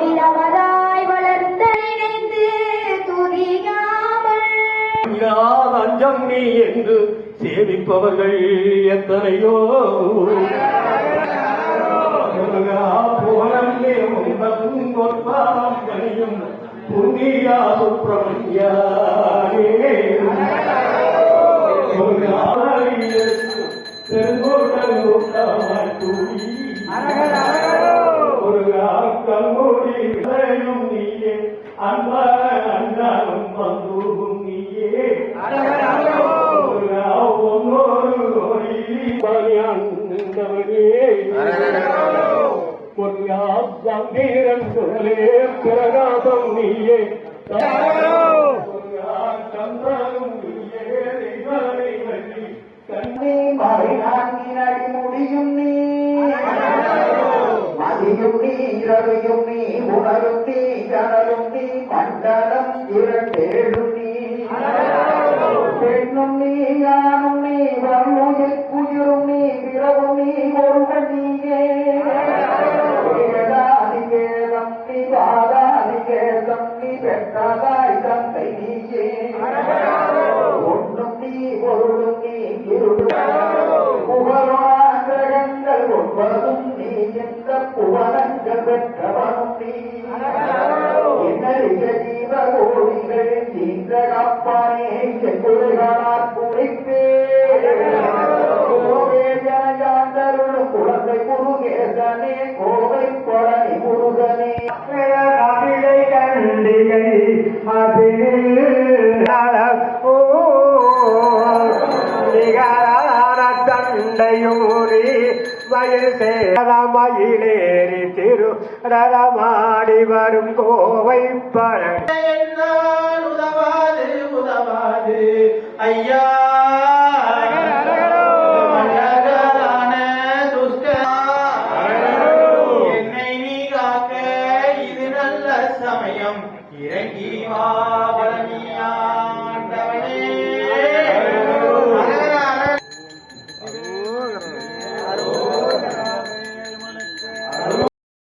வடிவிலவராய் வளர்ந்த நினைந்து துதியாமல் யார் அஞ்சம் நீ என்று சேவிப்பவர்கள் எத்தனையோ? முருகா, புகழே உந்தன் பொற்பாதம் கனியும் புண்ணியா சுப்பிரமணியா. அண்ணாலும் பந்துவும் நீயே. கம்பீரன் குரலே பிரகாசம் நீயே. சந்திரனும் நீயே முடியும் நீ. மதியும் நீ இரவையும் ஒன்பதும் புவனங்கள் பெற்றவனும் நீ என்னறிய ஜீவ கோடிகள் இந்த கப்பானே குறிப்பே குழந்தை முருகேசனே கோவை பழனி முருகனே கண்டிகை வயல் சேரமயிலேறி திரு ரமாடி வரும் கோவை பழனி என்னால் உதவாது உதவாது. ஐயா. அழகான துஷ்டா. என்னை நீ காக்க இது நல்ல சமயம். இறங்கி வா